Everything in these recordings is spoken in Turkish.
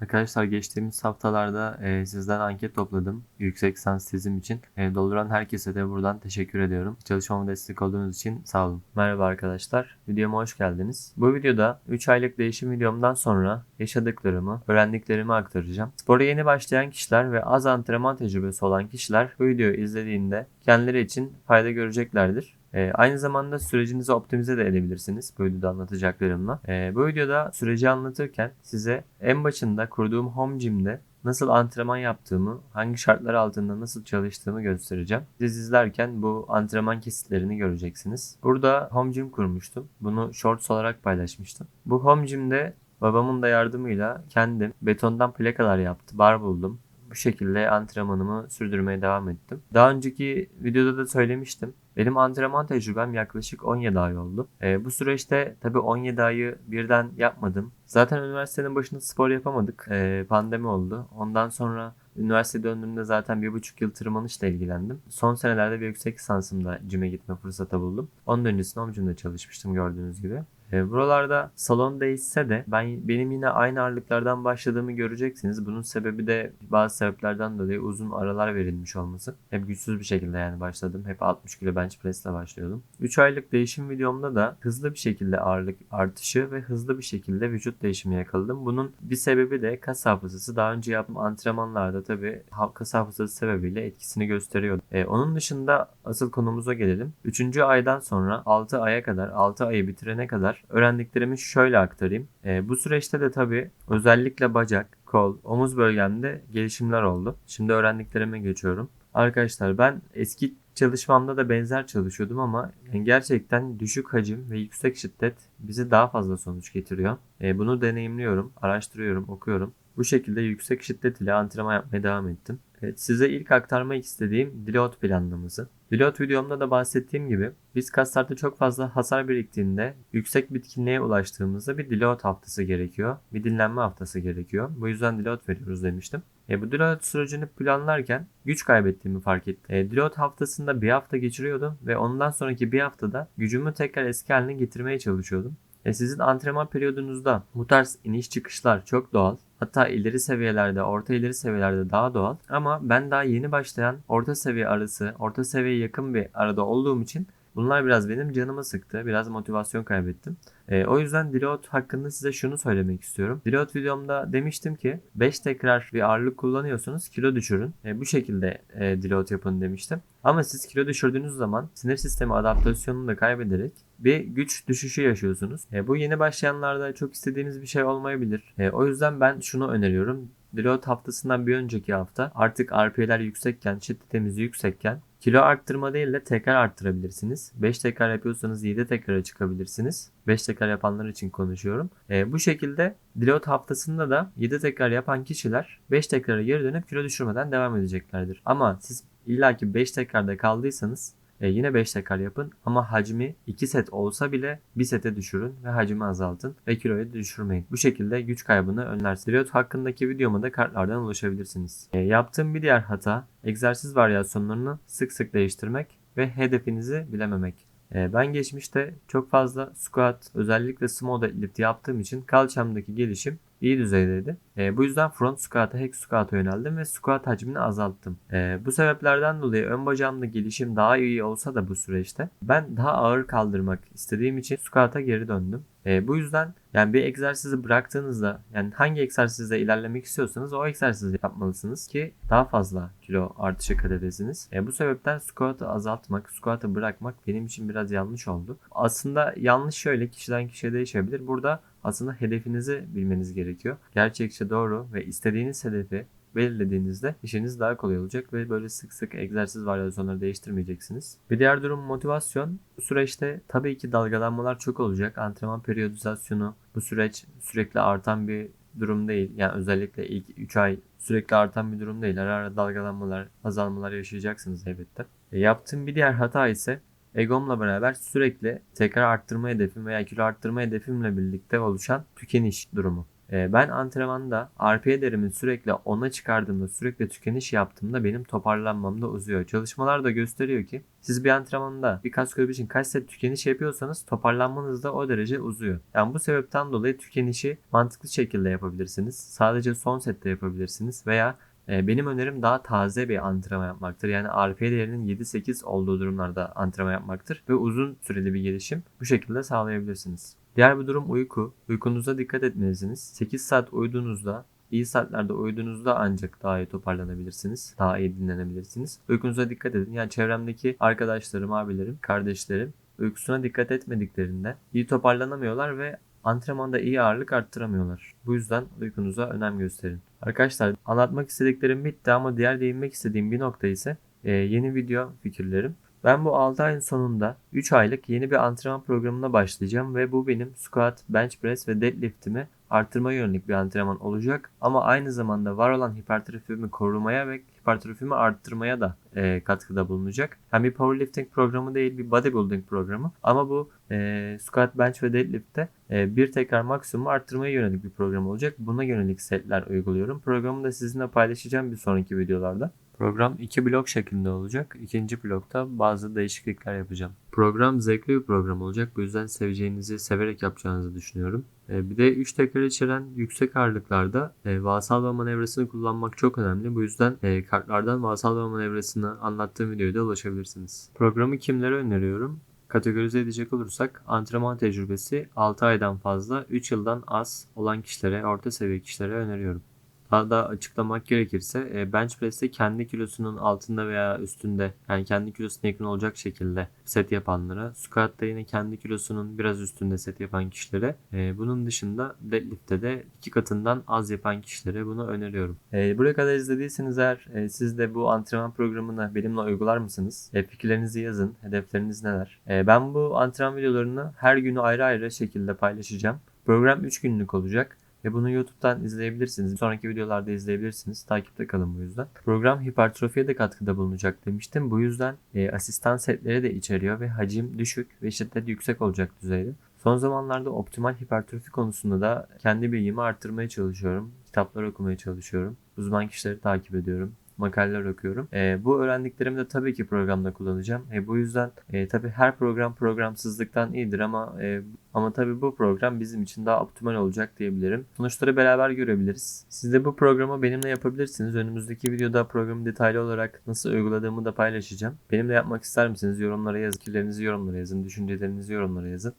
Arkadaşlar geçtiğimiz haftalarda e, sizden anket topladım. Yüksek lisans tezim için. E, dolduran herkese de buradan teşekkür ediyorum. Çalışmama destek olduğunuz için sağ olun. Merhaba arkadaşlar. Videoma hoş geldiniz. Bu videoda 3 aylık değişim videomdan sonra yaşadıklarımı, öğrendiklerimi aktaracağım. Spora yeni başlayan kişiler ve az antrenman tecrübesi olan kişiler bu videoyu izlediğinde kendileri için fayda göreceklerdir. Ee, aynı zamanda sürecinizi optimize de edebilirsiniz bu videoda anlatacaklarımla. Ee, bu videoda süreci anlatırken size en başında kurduğum home gym'de nasıl antrenman yaptığımı, hangi şartlar altında nasıl çalıştığımı göstereceğim. Siz izlerken bu antrenman kesitlerini göreceksiniz. Burada home gym kurmuştum. Bunu shorts olarak paylaşmıştım. Bu home gym'de babamın da yardımıyla kendim betondan plakalar yaptı, bar buldum. Bu şekilde antrenmanımı sürdürmeye devam ettim. Daha önceki videoda da söylemiştim. Benim antrenman tecrübem yaklaşık 17 ay oldu. E, bu süreçte tabii 17 ayı birden yapmadım. Zaten üniversitenin başında spor yapamadık. E, pandemi oldu. Ondan sonra üniversite döndüğümde zaten bir buçuk yıl tırmanışla ilgilendim. Son senelerde bir yüksek lisansımda cime gitme fırsatı buldum. Onun öncesinde omcumda çalışmıştım gördüğünüz gibi. E, buralarda salon değişse de ben benim yine aynı ağırlıklardan başladığımı göreceksiniz. Bunun sebebi de bazı sebeplerden dolayı uzun aralar verilmiş olması. Hep güçsüz bir şekilde yani başladım. Hep 60 kilo bench press ile başlıyordum. 3 aylık değişim videomda da hızlı bir şekilde ağırlık artışı ve hızlı bir şekilde vücut değişimi yakaladım. Bunun bir sebebi de kas hafızası. Daha önce yaptığım antrenmanlarda tabii kas hafızası sebebiyle etkisini gösteriyordu. E, onun dışında asıl konumuza gelelim. 3. aydan sonra 6 aya kadar, 6 ayı bitirene kadar öğrendiklerimi şöyle aktarayım. E, bu süreçte de tabii özellikle bacak, kol, omuz bölgemde gelişimler oldu. Şimdi öğrendiklerime geçiyorum. Arkadaşlar ben eski çalışmamda da benzer çalışıyordum ama gerçekten düşük hacim ve yüksek şiddet bize daha fazla sonuç getiriyor. E, bunu deneyimliyorum, araştırıyorum, okuyorum. Bu şekilde yüksek şiddet ile antrenman yapmaya devam ettim. Evet, size ilk aktarmak istediğim deload planlaması. Deload videomda da bahsettiğim gibi biz kaslarda çok fazla hasar biriktiğinde yüksek bitkinliğe ulaştığımızda bir deload haftası gerekiyor. Bir dinlenme haftası gerekiyor. Bu yüzden deload veriyoruz demiştim. E, bu deload sürecini planlarken güç kaybettiğimi fark ettim. E, deload haftasında bir hafta geçiriyordum ve ondan sonraki bir haftada gücümü tekrar eski haline getirmeye çalışıyordum. E, sizin antrenman periyodunuzda bu tarz iniş çıkışlar çok doğal. Hatta ileri seviyelerde, orta ileri seviyelerde daha doğal. Ama ben daha yeni başlayan orta seviye arası, orta seviyeye yakın bir arada olduğum için bunlar biraz benim canımı sıktı. Biraz motivasyon kaybettim. E, o yüzden deload hakkında size şunu söylemek istiyorum. Deload videomda demiştim ki 5 tekrar bir ağırlık kullanıyorsunuz kilo düşürün. E, bu şekilde e, deload yapın demiştim. Ama siz kilo düşürdüğünüz zaman sinir sistemi adaptasyonunu da kaybederek bir güç düşüşü yaşıyorsunuz. E, bu yeni başlayanlarda çok istediğiniz bir şey olmayabilir. E, o yüzden ben şunu öneriyorum. Deload haftasından bir önceki hafta artık RP'ler yüksekken, şiddetimiz yüksekken kilo arttırma değil de tekrar arttırabilirsiniz. 5 tekrar yapıyorsanız 7 tekrara çıkabilirsiniz. 5 tekrar yapanlar için konuşuyorum. E, bu şekilde deload haftasında da 7 tekrar yapan kişiler 5 tekrara geri dönüp kilo düşürmeden devam edeceklerdir. Ama siz illaki 5 tekrarda kaldıysanız e, yine 5 tekrar yapın ama hacmi 2 set olsa bile 1 sete düşürün ve hacmi azaltın ve kiloyu düşürmeyin. Bu şekilde güç kaybını önlersiniz. Pilot hakkındaki videoma da kartlardan ulaşabilirsiniz. E, yaptığım bir diğer hata egzersiz varyasyonlarını sık sık değiştirmek ve hedefinizi bilememek. E, ben geçmişte çok fazla squat özellikle small deadlift yaptığım için kalçamdaki gelişim iyi düzeydeydi. E, bu yüzden front squat'a hack squat'a yöneldim ve squat hacmini azalttım. E, bu sebeplerden dolayı ön bacağımda gelişim daha iyi olsa da bu süreçte ben daha ağır kaldırmak istediğim için squat'a geri döndüm. E, bu yüzden yani bir egzersizi bıraktığınızda yani hangi egzersizde ilerlemek istiyorsanız o egzersizi yapmalısınız ki daha fazla kilo artışı kat edesiniz. E, bu sebepten squat'ı azaltmak, squat'ı bırakmak benim için biraz yanlış oldu. Aslında yanlış şöyle kişiden kişiye değişebilir. Burada aslında hedefinizi bilmeniz gerekiyor. Gerçekçi doğru ve istediğiniz hedefi belirlediğinizde işiniz daha kolay olacak ve böyle sık sık egzersiz varyasyonları değiştirmeyeceksiniz. Bir diğer durum motivasyon. Bu süreçte tabii ki dalgalanmalar çok olacak. Antrenman periyodizasyonu bu süreç sürekli artan bir durum değil. Yani özellikle ilk 3 ay sürekli artan bir durum değil. Ara ara dalgalanmalar, azalmalar yaşayacaksınız elbette. E, yaptığım bir diğer hata ise egomla beraber sürekli tekrar arttırma hedefim veya kilo arttırma hedefimle birlikte oluşan tükeniş durumu. E, ben antrenmanda RPE değerimin sürekli 10'a çıkardığımda, sürekli tükeniş yaptığımda benim toparlanmam da uzuyor. Çalışmalar da gösteriyor ki siz bir antrenmanda bir kas grubu için kaç set tükeniş yapıyorsanız toparlanmanız da o derece uzuyor. Yani bu sebepten dolayı tükenişi mantıklı şekilde yapabilirsiniz. Sadece son sette yapabilirsiniz veya benim önerim daha taze bir antrenman yapmaktır. Yani RPE değerinin 7-8 olduğu durumlarda antrenman yapmaktır ve uzun süreli bir gelişim bu şekilde sağlayabilirsiniz. Diğer bir durum uyku. Uykunuza dikkat etmelisiniz. 8 saat uyuduğunuzda iyi saatlerde uyuduğunuzda ancak daha iyi toparlanabilirsiniz. Daha iyi dinlenebilirsiniz. Uykunuza dikkat edin. Yani çevremdeki arkadaşlarım, abilerim, kardeşlerim uykusuna dikkat etmediklerinde iyi toparlanamıyorlar ve antrenmanda iyi ağırlık arttıramıyorlar. Bu yüzden uykunuza önem gösterin. Arkadaşlar anlatmak istediklerim bitti ama diğer değinmek istediğim bir nokta ise e, yeni video fikirlerim. Ben bu 6 ayın sonunda 3 aylık yeni bir antrenman programına başlayacağım ve bu benim squat, bench press ve deadlift'imi artırma yönelik bir antrenman olacak. Ama aynı zamanda var olan hipertrofimi korumaya ve hipertrofimi arttırmaya da e, katkıda bulunacak. Hem bir powerlifting programı değil bir bodybuilding programı ama bu e, squat, bench ve deadlift'te e, bir tekrar maksimum arttırmaya yönelik bir program olacak. Buna yönelik setler uyguluyorum. Programı da sizinle paylaşacağım bir sonraki videolarda. Program iki blok şeklinde olacak. İkinci blokta bazı değişiklikler yapacağım. Program zevkli bir program olacak. Bu yüzden seveceğinizi, severek yapacağınızı düşünüyorum. E, Bir de 3 tekrar içeren yüksek ağırlıklarda e, valsalva manevrasını kullanmak çok önemli. Bu yüzden e, kartlardan valsalva manevrasını anlattığım videoya da ulaşabilirsiniz. Programı kimlere öneriyorum? Kategorize edecek olursak antrenman tecrübesi 6 aydan fazla 3 yıldan az olan kişilere, orta seviye kişilere öneriyorum. Daha da açıklamak gerekirse e, bench press'te kendi kilosunun altında veya üstünde yani kendi kilosuna yakın olacak şekilde set yapanlara, squat'ta yine kendi kilosunun biraz üstünde set yapan kişilere, e, bunun dışında deadlift'te de iki katından az yapan kişilere bunu öneriyorum. E, buraya kadar izlediyseniz eğer e, siz de bu antrenman programını benimle uygular mısınız? E, fikirlerinizi yazın, hedefleriniz neler? E, ben bu antrenman videolarını her günü ayrı ayrı şekilde paylaşacağım. Program 3 günlük olacak. Ve bunu YouTube'dan izleyebilirsiniz. Sonraki videolarda izleyebilirsiniz. Takipte kalın bu yüzden. Program hipertrofiye de katkıda bulunacak demiştim. Bu yüzden e, asistan setleri de içeriyor ve hacim düşük ve şiddet yüksek olacak düzeyde. Son zamanlarda optimal hipertrofi konusunda da kendi bilgimi arttırmaya çalışıyorum. Kitaplar okumaya çalışıyorum. Uzman kişileri takip ediyorum makaleler okuyorum. E, bu öğrendiklerimi de tabii ki programda kullanacağım. E, bu yüzden e, tabii her program programsızlıktan iyidir ama e, ama tabii bu program bizim için daha optimal olacak diyebilirim. Sonuçları beraber görebiliriz. Siz de bu programı benimle yapabilirsiniz. Önümüzdeki videoda programı detaylı olarak nasıl uyguladığımı da paylaşacağım. Benimle yapmak ister misiniz? Yorumlara yazın. Fikirlerinizi yorumlara yazın. Düşüncelerinizi yorumlara yazın.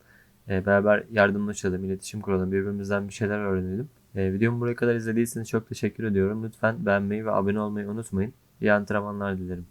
E, beraber yardımlaşalım, iletişim kuralım, birbirimizden bir şeyler öğrenelim. E, videomu buraya kadar izlediyseniz çok teşekkür ediyorum. Lütfen beğenmeyi ve abone olmayı unutmayın. İyi antrenmanlar dilerim.